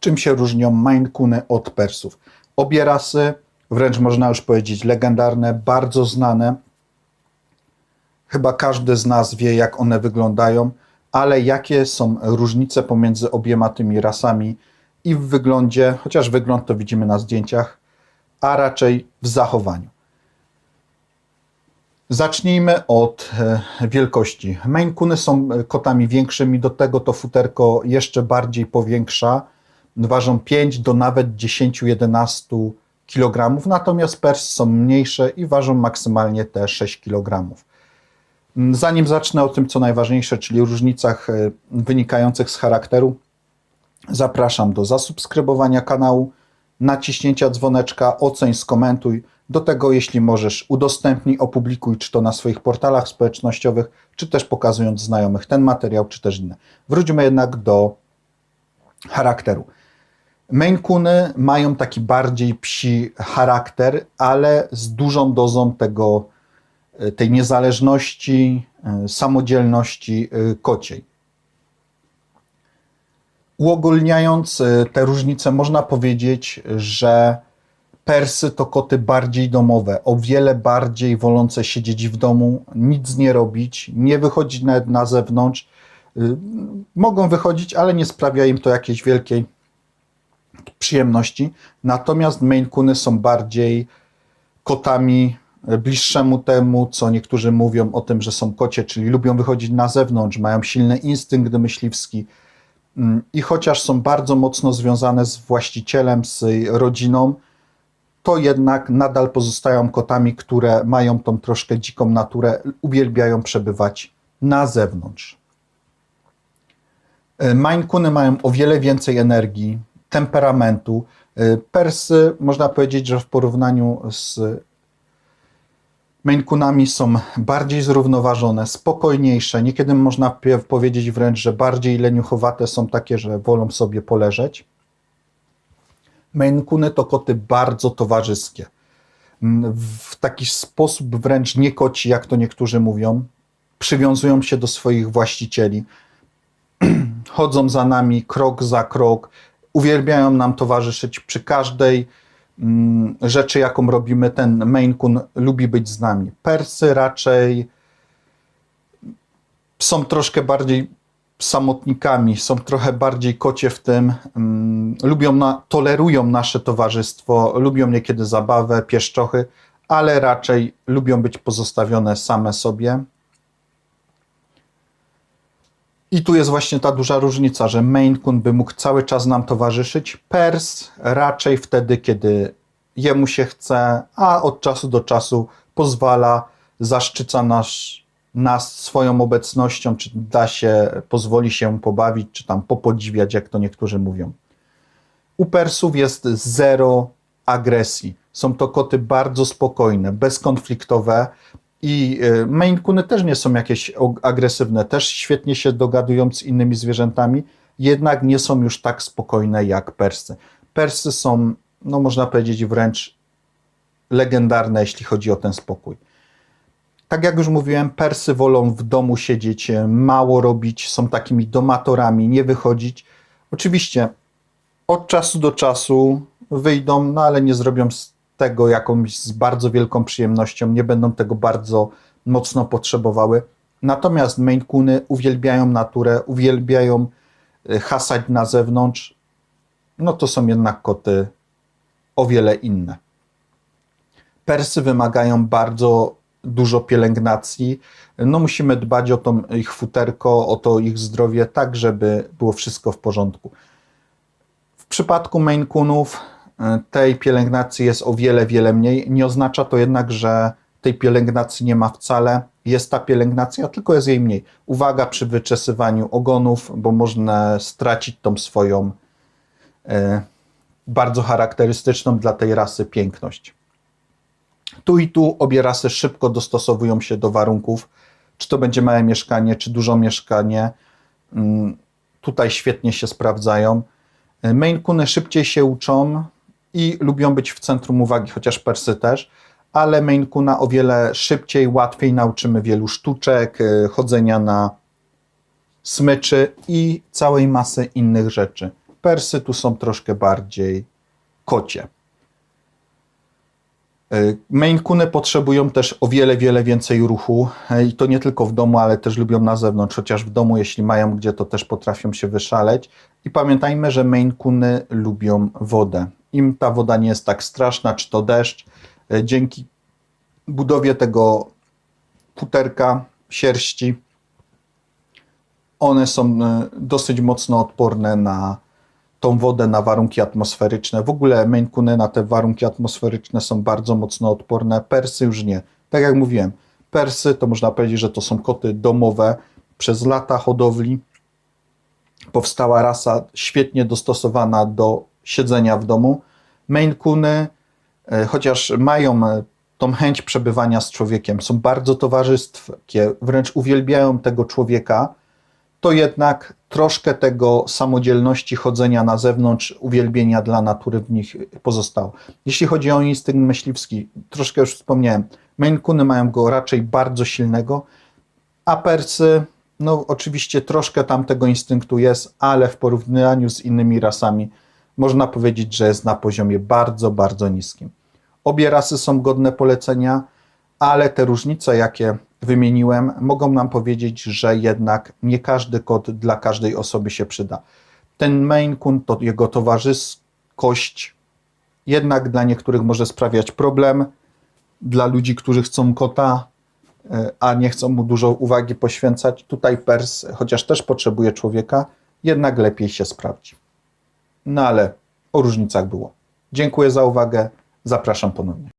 Czym się różnią Maine Coony od Persów? Obie rasy, wręcz można już powiedzieć legendarne, bardzo znane. Chyba każdy z nas wie, jak one wyglądają, ale jakie są różnice pomiędzy obiema tymi rasami i w wyglądzie, chociaż wygląd to widzimy na zdjęciach, a raczej w zachowaniu. Zacznijmy od e, wielkości. Maine Coony są e, kotami większymi, do tego to futerko jeszcze bardziej powiększa. Ważą 5 do nawet 10-11 kg, natomiast Pers są mniejsze i ważą maksymalnie te 6 kg. Zanim zacznę o tym, co najważniejsze, czyli różnicach e, wynikających z charakteru, zapraszam do zasubskrybowania kanału, naciśnięcia dzwoneczka, oceń, skomentuj. Do tego, jeśli możesz, udostępnij, opublikuj, czy to na swoich portalach społecznościowych, czy też pokazując znajomych ten materiał, czy też inne. Wróćmy jednak do charakteru. Maine Coony mają taki bardziej psi charakter, ale z dużą dozą tego, e, tej niezależności, e, samodzielności e, kociej. Uogólniając te różnice, można powiedzieć, że Persy to koty bardziej domowe, o wiele bardziej wolące siedzieć w domu, nic nie robić, nie wychodzić nawet na zewnątrz. Mogą wychodzić, ale nie sprawia im to jakiejś wielkiej przyjemności. Natomiast Maine Coony są bardziej kotami e, bliższemu temu, co niektórzy mówią o tym, że są kocie, czyli lubią wychodzić na zewnątrz, mają silny instynkt myśliwski. Mm, I chociaż są bardzo mocno związane z właścicielem, z rodziną, to jednak nadal pozostają kotami, które mają tą troszkę dziką naturę, uwielbiają przebywać na zewnątrz. E, Maine mają o wiele więcej energii, temperamentu. E, Persy, można powiedzieć, że w porównaniu z Maine są bardziej zrównoważone, spokojniejsze. Niekiedy można powiedzieć wręcz, że bardziej leniuchowate są takie, że wolą sobie poleżeć. Maine to koty bardzo towarzyskie. Mm, W taki sposób wręcz nie koci, jak to niektórzy mówią. Przywiązują się do swoich właścicieli. Chodzą za nami krok za krok. Uwielbiają nam towarzyszyć przy każdej mm, rzeczy, jaką robimy. Ten Maine Coon lubi być z nami. Persy raczej są troszkę bardziej samotnikami, są trochę bardziej kocie w tym, mm, lubią na, tolerują nasze towarzystwo, lubią niekiedy zabawę, pieszczochy, ale raczej lubią być pozostawione same sobie. I tu jest właśnie ta duża różnica, że Maine Coon by mógł cały czas nam towarzyszyć, Pers raczej wtedy, kiedy jemu się chce, a od czasu do czasu pozwala, zaszczyca nas, swoją obecnością, czy da się, pozwoli się pobawić, czy tam popodziwiać, jak to niektórzy mówią. U Persów jest zero agresji. Są to koty bardzo spokojne, bezkonfliktowe i y, Maine też nie są jakieś agresywne, też świetnie się dogadują z innymi zwierzętami, jednak nie są już tak spokojne jak Persy. Persy są, no można powiedzieć, wręcz legendarne, jeśli chodzi o ten spokój. Tak jak już mówiłem, Persy wolą w domu siedzieć, e, mało robić, są takimi domatorami, nie wychodzić. Oczywiście od czasu do czasu wyjdą, no ale nie zrobią tego jakąś z bardzo wielką przyjemnością, nie będą tego bardzo mocno potrzebowały. Natomiast Maine Coony uwielbiają naturę, uwielbiają e, hasać na zewnątrz. No to są jednak koty o wiele inne. Persy wymagają bardzo dużo pielęgnacji. No musimy dbać o to ich futerko, o to ich zdrowie, tak żeby było wszystko w porządku. W przypadku Maine Coonów tej pielęgnacji jest o wiele, wiele mniej. Nie oznacza to jednak, że tej pielęgnacji nie ma wcale. Jest ta pielęgnacja, tylko jest jej mniej. Uwaga przy wyczesywaniu ogonów, bo można stracić tą swoją e, bardzo charakterystyczną dla tej rasy piękność. Tu i tu obie rasy szybko dostosowują się do warunków, czy to będzie małe mieszkanie, czy duże mieszkanie. Mm, Tutaj świetnie się sprawdzają. Maine Coony szybciej się uczą i lubią być w centrum uwagi, chociaż Persy też, ale Maine Coona o wiele szybciej, łatwiej nauczymy wielu sztuczek, y, chodzenia na smyczy i całej masy innych rzeczy. Persy tu są troszkę bardziej kocie. Y, Maine Coony potrzebują też o wiele, wiele więcej ruchu y, i to nie tylko w domu, ale też lubią na zewnątrz, chociaż w domu, jeśli mają gdzie, to też potrafią się wyszaleć. I pamiętajmy, że Maine Coony lubią wodę. Im ta woda nie jest tak straszna, czy to deszcz, y, dzięki budowie tego futerka sierści, one są y, dosyć mocno odporne na tą wodę na warunki atmosferyczne. W ogóle Maine na te warunki atmosferyczne są bardzo mocno odporne. Persy już nie. Tak jak mówiłem, Persy to można powiedzieć, że to są koty domowe. Przez lata hodowli powstała rasa świetnie dostosowana do siedzenia w domu. Maine Coony, e, chociaż mają e, tą chęć przebywania z człowiekiem, są bardzo towarzyskie, wręcz uwielbiają tego człowieka, to jednak troszkę tego samodzielności chodzenia na zewnątrz, uwielbienia dla natury w nich pozostało. Jeśli chodzi o instynkt myśliwski, troszkę już wspomniałem, Maine Coony mają go raczej bardzo silnego, a Persy, no oczywiście troszkę tam tego instynktu jest, ale w porównaniu z innymi rasami można powiedzieć, że jest na poziomie bardzo, bardzo niskim. Obie rasy są godne polecenia, ale te różnice, jakie wymieniłem, mogą nam powiedzieć, że jednak nie każdy kot dla każdej osoby się przyda. Ten Maine Coon, to jego towarzyskość, jednak dla niektórych może sprawiać problem. Dla ludzi, którzy chcą kota, e, a nie chcą mu dużo uwagi poświęcać, tutaj Pers, chociaż też potrzebuje człowieka, jednak lepiej się sprawdzi. No ale o różnicach było. Dziękuję za uwagę. Zapraszam ponownie.